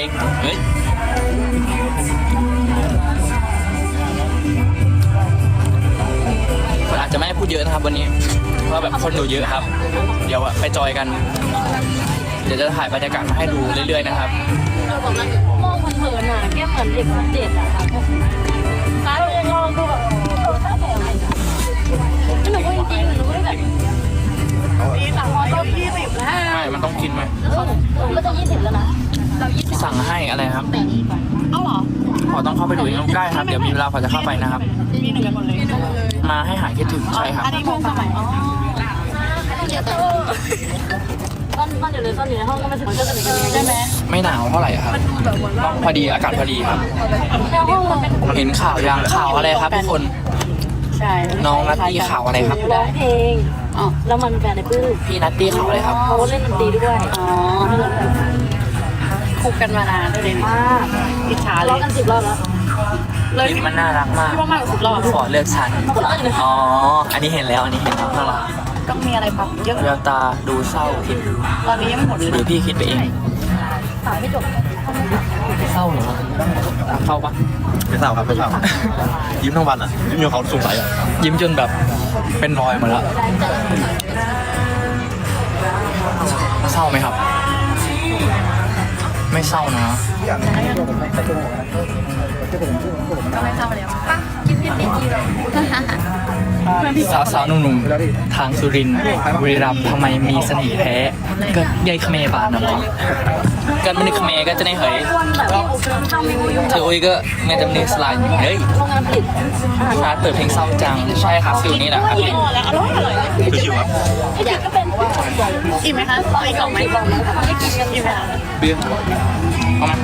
ปคเฮ้ยอาจจะไม่ให้พูดเยอะนะครับวันนี้เพราะว่าแบบคนดูเยอะครับ เดี๋ยวอะไปจอยกัน เดี๋ยวจะถ่ายบรรยากาศมาให้ดูเรื่อยๆนะครับมองเผินๆอะแค่เหมือนเด็กเจ็ดอะค่ะฟ้าเรายังลองดูแบบ อะไรครับเอ้าเหรอขอต้องเข้าไปดูเองได้ครับ เดี๋ยวมีเวลาขอจะเข้าไปนะครับ มีหนึ่งกันหมดเลยมาให้หายคิดถึงใช่ครับอันนี้พงสมัยอ๋อตอนตอนอยู่เลยตอนอยู่ในห้องก็ไม่ถึงจะสนิทกันใช่ไหมไม่หนาวเท่าไหร่ครับพอดีอากาศพอดีครับในห้องมันเป็นเห็นข่าวยางข่าวอะไรครับทุกคนใช่น้องนัตตี้ข่าวอะไรครับร้องเพลงอ๋อแล้วมันเป็นแฟนในปื้มพี่นัตตี้ข่าวอะไรครับเขาเล่นดนตรีด้วยอ๋อ คบกันมานานเลยมากอิจฉาเลร้อยงกันสิบรอบแล้วเลยคลิปมันน่ารักมากคิดว่ามากกว่าสิบรอบขอเลือกฉัน อ๋อ อันนี้เห็นแล้วอันนี้เห็นแล้วน่ารักต้องมีอะไรปรับเยอะแววตาดูเศร้าคิดตอนนี้ยังไม่หมดเลยหรือพี่คิดไปเอง ถามไม่จบเศร้าเหรอเศร้าปะไม่เศร้าครับไม่เศร้ายิ้มทั้งวันอะยิ้มจนเขาสงสัยอะยิ้มจนแบบเป็นรอยหมดแล้วเศร้าไหมครับ ไม่เศร้านะก็ไม่เข้าแล้วสาวสาวๆหนุ่มๆทางสุรินทร์บุรีรัมย์ทำไมมีเสน่ห์แท้ก็ยายเขมรบานนะหมอกันมันในเขมรก็จะในเหยแบบทำรีวิวเธออุ้ยก็เมจำเนสไลน์เฮ้ยโรงงานผลิตอาหารชาร์ตเปิดเพลงเศร้าจัง ใช่ครับฟิลนี้แหละครับแล้วอร่อยอร่อยคือชิวครับ อยากก็เป็น อิ่มไหมคะเอาอีกกล่องไหมบอกแล้วค่ะไม่กินกันอิ่มไหมคะเบี้ยเอามา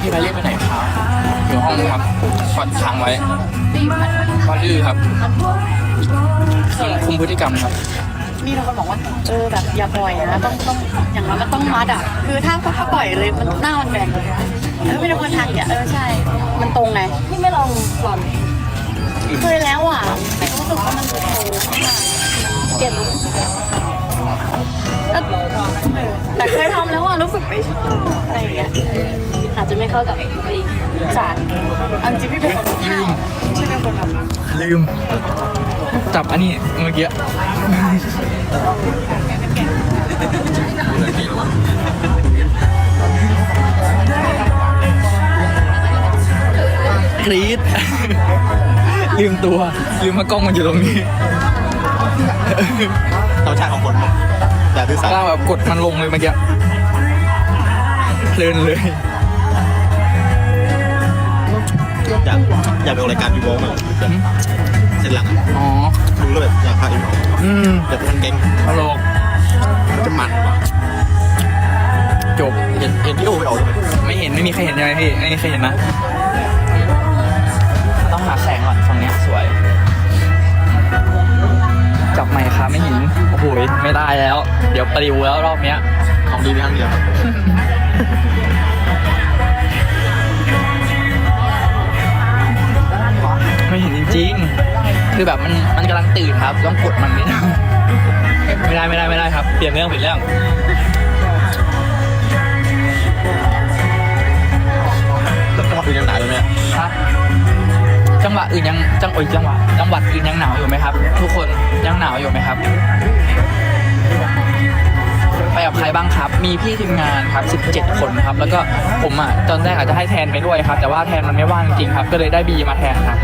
พี่ไปเรียกไปไหนครับอยู่ห้องครับกดค้างไว้พอดื้อครับคุมคุมพฤติกรรมครับมีบางคนบอกว่าเออแบบอย่าปล่อยนะต้องต้องอย่างน้อยมันต้องมัดอะคือถ้าถ้าปล่อยเลยมันหน้ามันแบนเออไม่ได้คนทางเนี่ยเออใช่ มันตรงไงพี่ไม่ลองหล่อนเคยแล้วอะแต่รู้สึกว่ามันดูโตมากเก็บเออแต่เคยทำแล้วอะรู้สึกไม่ชอบอะไรอย่างเงี้ยอาจจะไม่เข้ากับตัวเองสารอันจริงพี่เป็นคนข้าวใช่เป็นคนแบบลืม จับอันนี้เมื่อกี้ กรี๊ดลืมตัว ลืมมากล้องมันอยู่ตรงนี้ธรรมชาติของคนอย่าดื้อสาก้าวแบบกดมันลงเลยเมื่อกี้เพลินเลย อยากอยากไปออกรายการวีโวมาแบบเส้นหลังอะอ๋อ ดูแล้วแบบอยากพาเอ็มออกอืมแบบทันแก๊งตลกมันจะมันว่ะจบ เห็นเห็นที่โอไปออกใช่ไหมไม่เห็นไม่มีใครเห็นใช่ไหมพี่ไม่มีใครเห็นนะ ไม่ได้แล้ว เดี๋ยวปลิวแล้วรอบเนี้ย ของดีมีครั้งเดียวครับ ไม่เห็นจริงๆ คือแบบมันมันกำลังตื่นครับ ต้องกดมันนิดนึงไม่ได้ไม่ได้ไม่ได้ครับ เปลี่ยนเรื่องเปลี่ยนเรื่องแล้วจังหวะอื่นยังหนาเลยไหมครับจังหวะอื่นยังจังโอ้ยจังหวะจังหวัดอื่นยังหนาวอยู่ไหมครับ ทุกคนยังหนาวอยู่ไหมครับ ไปกับใครบ้างครับ มีพี่ทีมงานครับ 17 คนครับ แล้วก็ผมอะตอนแรกอาจจะให้แทนไปด้วยครับ แต่ว่าแทนมันไม่ว่างจริงครับ ก็เลยได้บีมาแทนครับ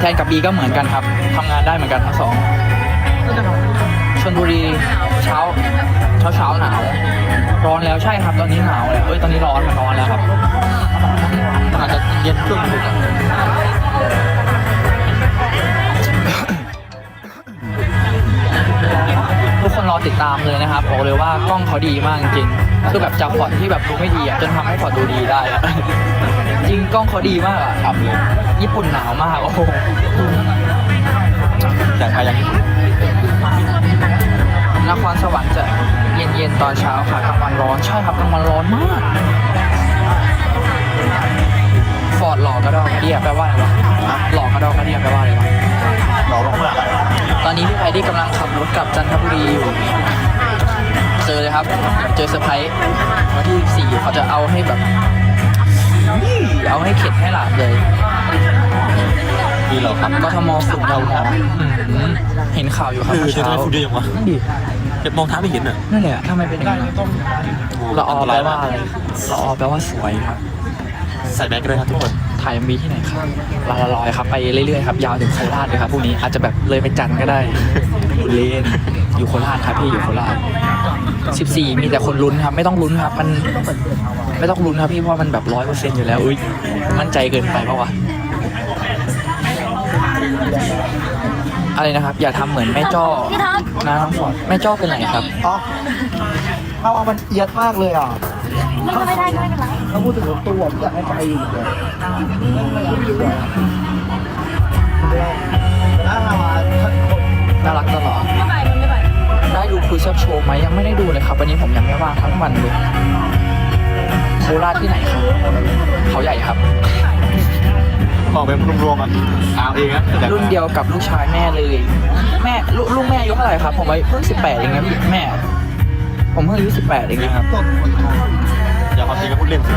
แทนกับบีก็เหมือนกันครับทำงานได้เหมือนกันทั้งสองชลบุรีเช้าเช้าเช้าหนาว ร้อนแล้วใช่ครับ ตอนนี้หนาวแล้วเอ้ยตอนนี้ร้อนมันร้อนแล้วครับอาจจะเย็นขึ้น ติดตามเลยนะครับบอกเลยว่ากล้องเขาดีมากจริงๆคือแบบจากพอร์ตที่แบบดูไม่ดีอะจนทำให้พอร์ตดูดีได้อะจริงกล้องเขาดีมากอะครับญี่ปุ่นหนาวมากโอ้โหอยากไปอย่างนี้นครสวรรค์จะเย็นๆตอนเช้าค่ะกลางวันร้อนใช่ครับกลางวันร้อนมากฟฟอร์ดหล่อกระดอกกระเดียแปลว่าอะไรวะหล่อกระดอกกระเดียแปลว่าอะไรวะรอมากๆอะไรตอนนี้พี่ไพดี้กำลังขับรถกลับจันทบุรีอยู่ เจอเลยครับ เจอเซอร์ไพรส์วันที่14เขาจะเอาให้แบบ เอาให้เข็ดให้หลาบเลยมีเหรอครับกทมฝุ่นเรามองเห็นข่าวอยู่ครับคือเมื่อจะเช้าได้ฝุ่นเยอะยังวะนั่นดิเห็นมองเท้าไม่เห็นอะนั่นแหละทำไมเป็นอย่างนั้นละออแปลว่าอะไรละออแปลว่าสวยครับ ใส่แมสก็ได้ครับทุกคนถ่า ยมีที่ไหนครับลาลาลอยครับ ไปเรื่อยๆครับยาวถึงโคราชเลยครับพรุ่งนี้อาจจะแบบเลยไปจันทร์ก็ได้คุณเลนอยู่โคราชครับพี่อยู่โคราช14 มีแต่คนลุ้นครับ ไม่ต้องลุ้นครับ มันไม่ต้องลุ้นครับพี่เพราะมันแบบร้อยเปอร์เซ็นต์อยู่แล้วอุ้ยมั่นใจเกินไปปะวะอะไรนะครับ อย่าทำเหมือนแม่จ้อพี่ท็อปนะน้องฟอร์ดแม่จ้อเป็นไหนครับอ๋อเอาเอามันเอียดมากเลยอะไม่ก็ไม่ได้ก็ไม่เป็นไร ถ้าพูดถึงรถตู้ผมอยากให้ไปอยู่เลยถ้ามาถ้าคนน่ารักตลอด ไม่ไปมันไม่ไป ได้ดูคุยซับโชว์ไหมยังไม่ได้ดูเลยครับ วันนี้ผมยังไม่ว่างทั้งวันเลยโคราชที่ไหนครับเขาใหญ่ครับมองเป็นรวมๆอะเอาเองครับแต่รุ่นเดียวกับลูกชายแม่เลย แม่ลูกลูกแม่อายุเท่าไหร่ครับ ผมอายุเพิ่งสิบแปดเองนะพี่แม่ ผมเพิ่งอายุสิบแปดเองนะครับต้นคนไทย อย่าความจริงก็พูดเล่นสิ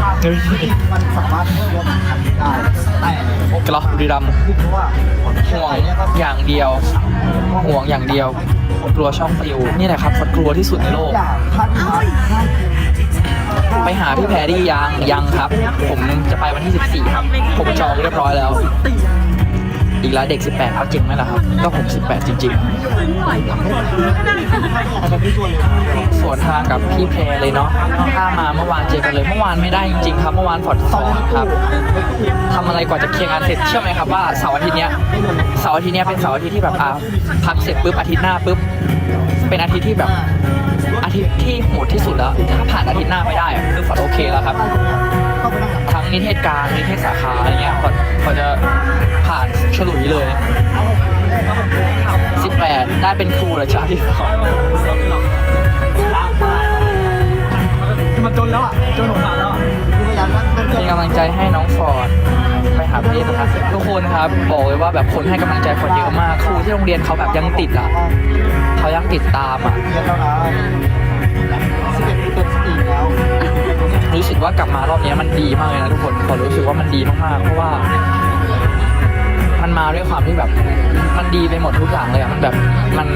มันสามารถเพิ่มรถขันได้แต่กระบุรีรัมย์คือเพราะว่าห่วงอย่างเดียว ห่วงอย่างเดียว กลัวช่องฟิวนี่แหละครับกลัวที่สุดในโลก ไปหาพี่แพรรี่ยังยังครับ ผมจะไปวันที่ 14 ครับ ผมจองเรียบร้อยแล้ว อีกแล้วเด็ก 18เอาจริงไหมล่ะครับ ก็ผม18จริงๆสวนทางกับพี่แพรเลยเนาะถ้ามาเมื่อวานเจอกันเลยเมื่อวานไม่ได้จริงๆครับ เมื่อวานฝนตกครับทำอะไรกว่าจะเคลียร์งานเสร็จเชื่อไหมครับว่าเสาร์อาทิตย์เนี้ยเสาร์อาทิตย์เนี้ยเป็นเสาร์อาทิตย์ที่แบบอะพักเสร็จปุ๊บอาทิตย์หน้าปุ๊บเป็นอาทิตย์ที่แบบอาทิตย์ที่โหดที่สุดแล้ว ถ้าผ่านอาทิตย์หน้าไม่ได้คือฝนโอเคแล้วครับ นิเทศการนิเทศสาขาอะไรเงี้ยฝนฝนจะผ่านฉลุยเลย 18 ได้เป็นครูเหรอจ้าที่สอนมันจนแล้วอะจนหนทางแล้วพยายามนั่งเป็นเป็นกำลังใจให้น้องฟอร์ดไปหาพี่นะครับทุกคนครับบอกเลยว่าแบบคนให้กำลังใจฟอร์ดเยอะมากครูที่โรงเรียนเขาแบบยังติดอะเขายังติดตามอะเรียนแล้วนะสิบเอ็ดเป็นสี่แล้ว กว่ากลับมารอบนี้มันดีมากเลยนะทุกคนขอรู้สึกว่ามันดีมากๆ เพราะว่า มันมาด้วยความที่แบบ มันดีไปหมดทุกอย่างเลยอะมันแบบมัน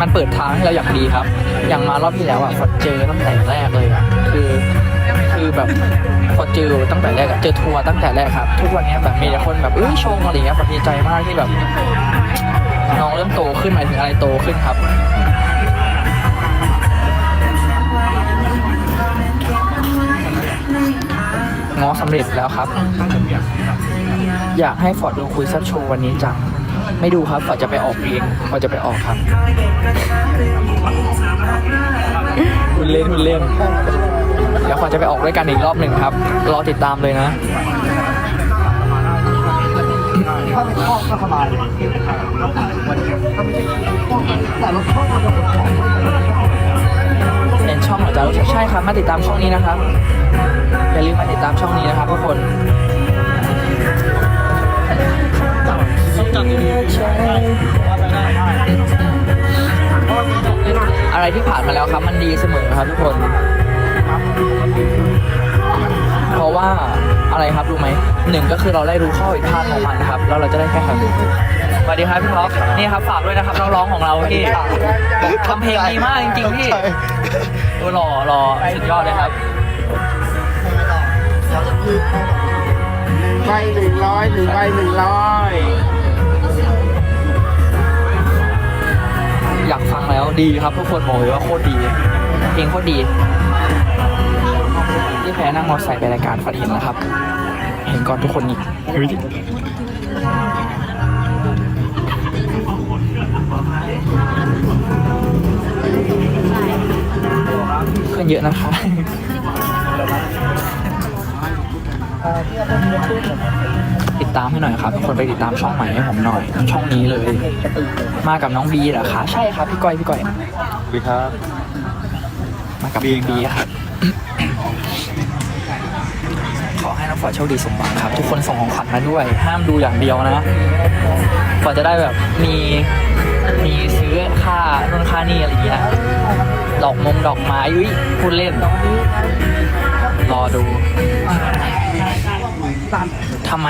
มันเปิดทางให้เราอย่างดีครับ อย่างมารอบที่แล้วอะฟอดเจอตั้งแต่แรกเลยอะคือคือแบบฟอเจอตั้งแต่แรกอะเจอทัวร์ตั้งแต่แรกครับ ทุกวันนี้แบบมีแต่คนแบบเอ้ยชมอะไรเงี้ยฟอดดีใจมากที่แบบน้องเริ่มโตขึ้นหมายถึงอะไรโตขึ้นครับ ง้อสำเร็จแล้วครับ อยากให้ฟอร์ดดูคุยซับโชว์วันนี้จัง ไม่ดูครับฟอร์ดจะไปออกเองฟอร์ดจะไปออกครับคุณเล่นคุณเล่นเดี๋ยวฟอร์ดจะไปออกด้วยกันอีกรอบหนึ่งครับ รอติดตามเลยนะถ้าไม่ชอบก็สบายแต่รถชอบมันจะปวดท้องเป็นช่องของจารุใช่ครับ มาติดตามช่องนี้นะครับ อย่าลืมมาติดตามช่องนี้นะครับทุกคนอะไรที่ผ่านมาแล้วครับมันดีเสมอครับทุกคน เพราะว่าอะไรครับรู้ไหมหนึ่งก็คือเราได้รู้ข้อผิดพลาดของมันนะครับแล้วเราจะได้แก้ไขสวัสดีครับพี่ท็อปนี่ครับฝากด้วยนะครับนักร้องของเราพี่ทำเพลงดีมากจริงๆพี่โอ้หล่อหล่อสุดยอดเลยครับ ใบหนึ่งร้อยหนึ่งใบหนึ่งร้อยอยากฟังแล้วดีครับทุกคนบอกเลยว่าโคตรดีเพลงโคตรดีที่แพ้นั่งมอเตอร์ไซค์ไปรายการฟันเห็นนะครับ เห็นก่อนทุกคนอีกขึ้นเยอะนะคะ ติดตามให้หน่อยครับทุกคนไปติดตามช่องใหม่ให้ผมหน่อย ช่องนี้เลย มากับน้องบีเหรอคะใช่ครับพี่ก้อยพี่ก้อยสวัสดีครับ มากับบีบีครับครับขออให้น้องฟอร์ดโชคดีสมหวังครับ ทุกคนส่งของขวัญมาด้วย ห้ามดูอย่างเดียวนะฟอร์ดจะได้แบบมีมีซื้อค่าโน่นค่านี่อะไรอย่างเงี้ยดอกมงดอกไม้อุ้ยพูดเล่น รอดู ทำไม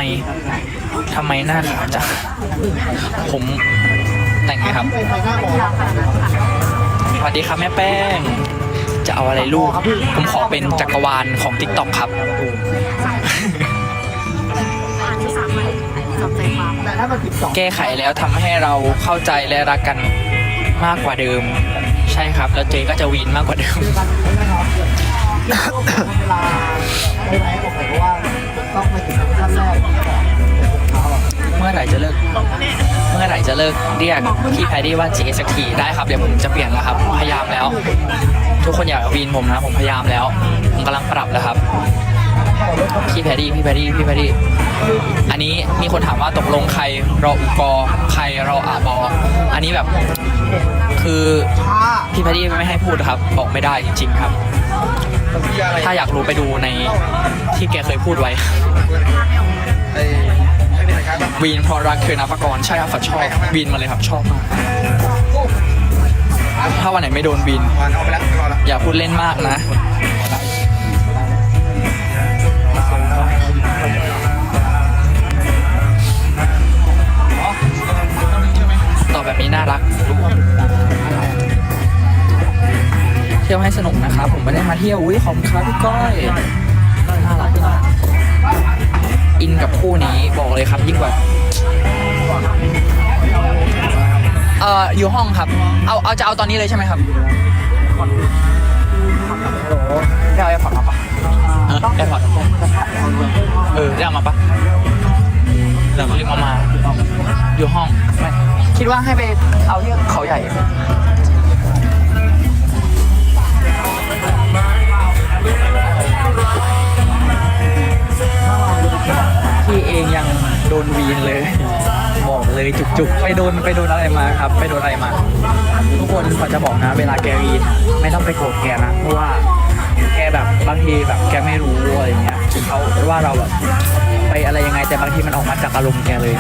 ทำไมหน้าขาวจังผมแต่งไงครับสวัสดีครับแม่แป้ง จะเอาอะไรลูก ผมขอเป็นจักรวาลของ t ิ k t o k ครับแต่ถ้ามันสิบสองแก้ไขแล้วทำให้เราเข้าใจและรักกันมากกว่าเดิม ใช่ครับ แล้วเจก็จะวีนมากกว่าเดิม ต้องไปถึงขั้นแรกเมื่อไหร่จะเลิก เมื่อไหร่จะเลิกเรียกพี่แพดดี้ว่าเจสักทีได้ครับเดี๋ยวผมจะเปลี่ยนแล้วครับพยายามแล้ว ทุกคนอยากวีนผมนะผมพยายามแล้ว ผมกำลังปรับแล้วครับพี่แพดดี้พี่แพดดี้พี่แพดดี้อันนี้มีคนถามว่าตกลงใครรออุกอใครรออาบอ อันนี้แบบคือพี่แพดดี้ไม่ให้พูดครับ บอกไม่ได้จริง ๆ ครับ ถ้าอยากรู้ไปดูในที่แกเคยพูดไว้ วีนเพราะรักคือนับประกรณ์ใช่ครับฝัดชอบวีนมาเลยครับชอบมากถ้าวันไหนไม่โดนวีนอย่าพูดเล่นมากนะตอบแบบนี้น่ารัก เที่ยวให้สนุกนะครับ ผมไม่ได้มาเที่ยวอุ้ยขอบคุณครับพี่ก้อยน่ารักมากอินกับคู่นี้บอกเลยครับยิ่งกว่าเอ่ออยู่ห้องครับ เอาเอาจะเอาตอนนี้เลยใช่ไหมครับได้เอาแอร์พอร์ตมาปะแอร์พอร์ตเออได้เอามาปะลืมเอามา อยู่ห้องไม่คิดว่าให้ไปเอาที่เขาใหญ่ พี่เองยังโดนวีนเลย บอกเลยจุกๆ ไปโดนไปโดนอะไรมาครับ ไปโดนอะไรมา ทุกคนขอจะบอกนะ เวลาแกวีนไม่ต้องไปโกรธแกนะ เพราะว่าแกแบบบางทีแบบแกไม่รู้อะไรเงี้ยเขาว่าเราแบบไปอะไรยังไงแต่บางทีมันออกมาจากอารมณ์แกเลย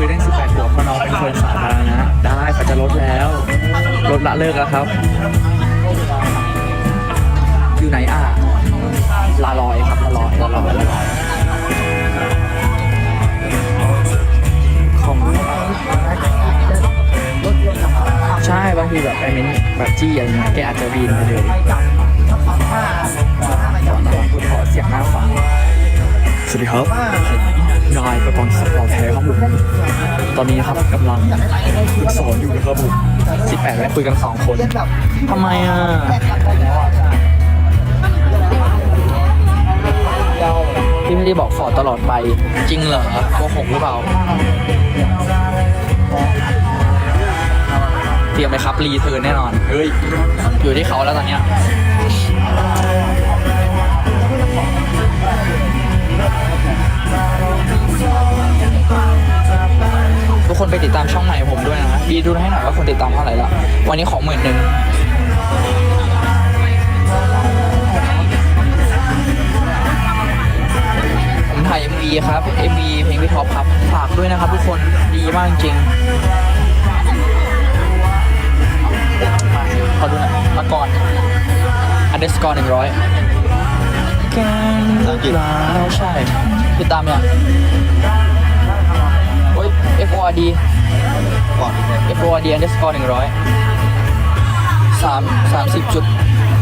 คุยเรื่อง18บวกเพราะน้องเป็นคนสาธารณะได้เขาจะลดแล้ว ลดละเลิกแล้วครับ อยู่ไหนอะลาลอยครับลาลอยลาลอยลาลอยของใช่บางทีแบบไอเมนแบบจี้อะไรเงี้ยแกอาจจะวีนไปเลยขอเสียงหน้าฟังสวัสดีครับายประกรณ์สักดิ์เราแท้ครับผมตอนนี้ครับกำลังฝึกสอนอยู่นะครับผม18ไว้คุยกันสองคนทำไมอะพี่ไม่ได้บอกฟอร์ดตลอดไป จริงเหรอโกหกหรือเปล่า เตรียมเลยครับรีเทิร์นแน่นอน เฮ้ย อยู่ที่เขาแล้วตอนเนี้ย คนไปติดตามช่องใหม่ผมด้วยนะบีดูให้หน่อยว่าคนติดตามเท่าไหร่ละวันนี้ขอหมื่นหนึ่งผมถ่าย MV ครับ MV เพลงพี่ท็อปครับ ฝากด้วยนะครับทุกคนดีมากจริงมาขอดูหน่อยมาก่อน underscore หนึ่งร้อยแกงแล้วใช่ติดตามเนี่ยโอ้ย F O R D ก่อน F O R D underscore หนึ่งร้อยสามสามสิบจุด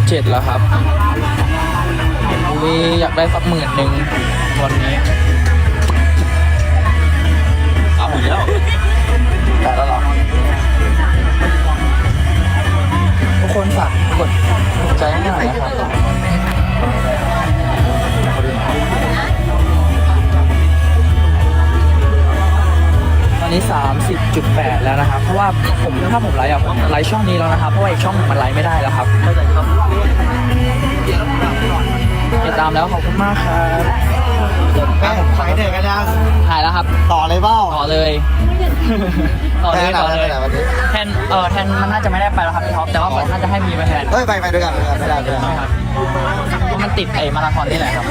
เจ็ดแล้วครับอุ้ยอยากได้สักหมื่นหนึ่งวันนี้เอาอยู่แล้วแต่แล้วเหรอทุกคนฝากกดถูกใจให้หน่อยนะครับ อนนี้ 30.8 แล้วนะครับ เพราะว่าผมถ้าผมไลฟ์อะผมไลฟ์ช่องนี้แล้วนะครับ เพราะว่าอีกช่องหนึ่งมันไลฟ์ไม่ได้แล้วครับติดตามแล้วขอบคุณมากครับแม่หายเหนื่อยกันยังถ่ายแล้วครับ ต่อเลยเปล่าต่อเลย ต่อเลยต่อเลยแทนอะไรวันนี้แทนเออแทนมันน่าจะไม่ได้ไปแล้วครับพี่ท็อปแต่ว่าผมน่าจะให้มีมาแทนเฮ้ยไปไปด้วยกันไม่ได้ไม่ได้ใช่ครับมันติดไอ้มาราธอนนี่แหละครับ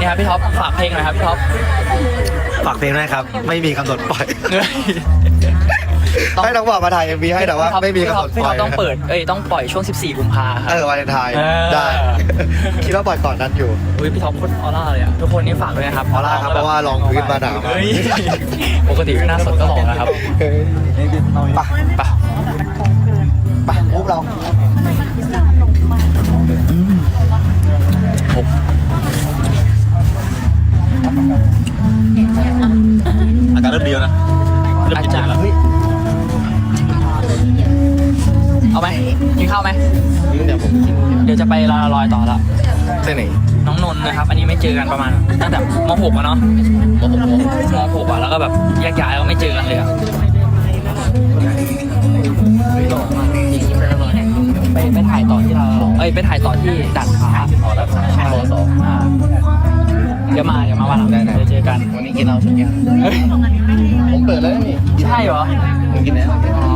นี่ครับพี่ท็อปฝากเพลงหน่อยครับพี่ท็อปฝากเพลงด้วยครับ ไม่มีกำหนดปล่อยเฮ้ยให้น้องบอกมาถ่ายเอ็มวีให้แต่ว่า ไม่มีกำหนดพี่ปท็ล่ออยปต้องเปิดเอ้ยต้องปล่อยช่วง 14 กุมภาครัเอบอวันไทายเออ ได้ คิดว่าปล่อยก่อนนั้นอยู่ อุ้ยพี่ท็อปโคตรออร่าเลยอะทุกคนนี่ฝากด้วยนะครับออร่าครับเพราะว่าลองพื้นมาหนาว เฮ้ยปกติหน้าสดก็หล่อนะครับ เฮ้ยไปไปไปปุ๊บเรา เริ่มดีแล้วนะเริ่มอากินจารย์แล้วเอาไหมกินข้าวไหมเดี๋ยวผมกินเดี๋ยวจะไปลาลอยต่อละเส้นไหนน้องนนท์นะครับ อันนี้ไม่เจอกันประมาณตั้งแต่ม .6 อะเนาะม .6 ม .6 อะแล้วก็แบบแยกย้ายแล้วไม่เจอกันเลยอะไปไปถ่ายต่อที่เราเอ้ยไปถ่ายต่อที่ดัดขาอ๋อดัดขาใช่อ่า เดี๋ยวมาเดี๋ยวมาวันหลังเดี๋ยวเจอกัน วันนี้กินเราใช่ไหมเฮ้ยผมเปิดแล้วนี่ใช่เหรอ ผมกินแล้วอ๋อ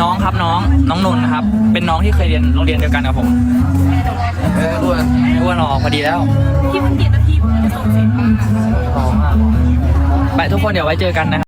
น้องครับน้อง น้องนนท์นะครับ เป็นน้องที่เคยเรียนโรงเรียนเดียวกันกับผมเออด้วยไม่อ้วนหรอกพอดีแล้วที่มันเกียรตินาทีผมจะส่งเสร็จ ไปทุกคนเดี๋ยวไว้เจอกันนะครับ